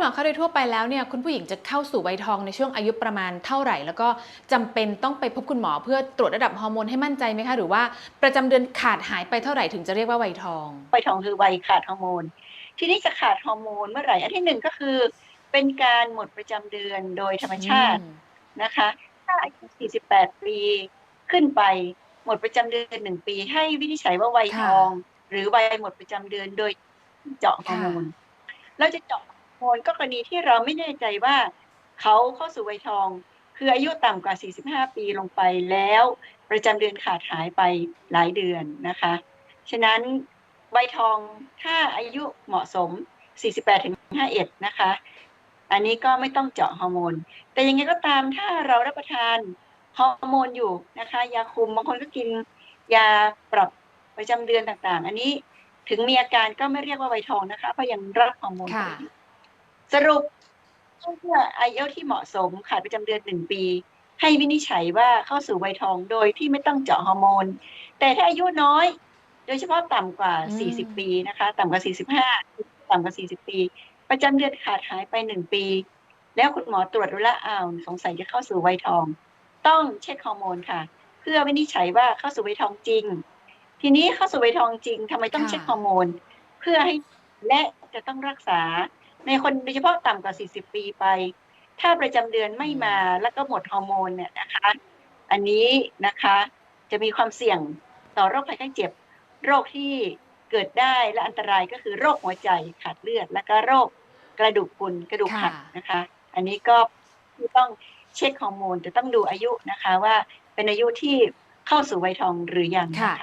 หมอคะโดยทั่วไปแล้วเนี่ยคุณผู้หญิงจะเข้าสู่วัยทองในช่วงอายุประมาณเท่าไหร่ แล้วก็จำเป็นต้องไปพบคุณหมอเพื่อตรวจระดับฮอร์โมนให้มั่นใจไหมคะ หรือว่าประจำเดือนขาดหายไปเท่าไหร่ถึงจะเรียกว่าวัยทองวัยทองคือวัยขาดฮอร์โมน ทีนี้จะขาดฮอร์โมนเมื่อไหร่อันที่หนึ่งก็คือ เป็นการหมดประจำเดือนโดยธรรมชาติอืมนะคะถ้าอายุ 48 ปีขึ้นไปหมดประจำเดือนหนึ่งปี ให้วินิจฉัยว่าวัยทอง หรือวัยหมดประจำเดือนโดยเจาะฮอร์โมนเราจะเจาะ ฮอร์โมนก็กรณีที่เราไม่แน่ใจว่าเขาเข้าสู่วัยทอง คืออายุต่ำกว่า 45 ปีลงไปแล้ว ประจำเดือนขาดหายไปหลายเดือนนะคะ ฉะนั้นวัยทองถ้าอายุเหมาะสม 48ถึง51 นะคะ อันนี้ก็ไม่ต้องเจาะฮอร์โมน แต่ยังไงก็ตามถ้าเรารับประทานฮอร์โมนอยู่นะคะ ยาคุมบางคนก็กินยาปรับประจำเดือนต่างๆ อันนี้ถึงมีอาการก็ไม่เรียกว่าวัยทองนะคะเพราะยังรับฮอร์โมนค่ะอยู่ สรุปเมื่ออายุที่เหมาะสมขาดประจำเดือนหนึ่งปี ให้วินิจฉัยว่าเข้าสู่วัยทองโดยที่ไม่ต้องเจาะฮอร์โมน แต่ถ้าอายุน้อย โดยเฉพาะต่ำกว่าอืม40 ปีนะคะ ต่ำกว่า 45 ต่ำกว่า 40 ปี ประจำเดือนขาดหายไปหนึ่งปี แล้วคุณหมอตรวจดูแลวอ้าวสงสัยจะเข้าสู่วัยทอง ต้องเช็คฮอร์โมนค่ะ เพื่อวินิจฉัยว่าเข้าสู่วัยทองจริง ทีนี้เข้าสู่วัยทองจริงทำไมต้องค่ะเช็คฮอร์โมน เพื่อให้และจะต้องรักษา ในคนโดยเฉพาะต่ำกว่า 40 ปีไป ถ้าประจำเดือนไม่มาแล้วก็หมดฮอร์โมนเนี่ยนะคะ อันนี้นะคะจะมีความเสี่ยงต่อโรคภัยไข้เจ็บ โรคที่เกิดได้และอันตรายก็คือโรคหัวใจขาดเลือด และก็โรคกระดูกพรุนกระดูกหักค่ะนะคะ อันนี้ก็ต้องเช็คฮอร์โมนแต่ต้องดูอายุนะคะว่าเป็นอายุที่เข้าสู่วัยทองหรือยังค่ะ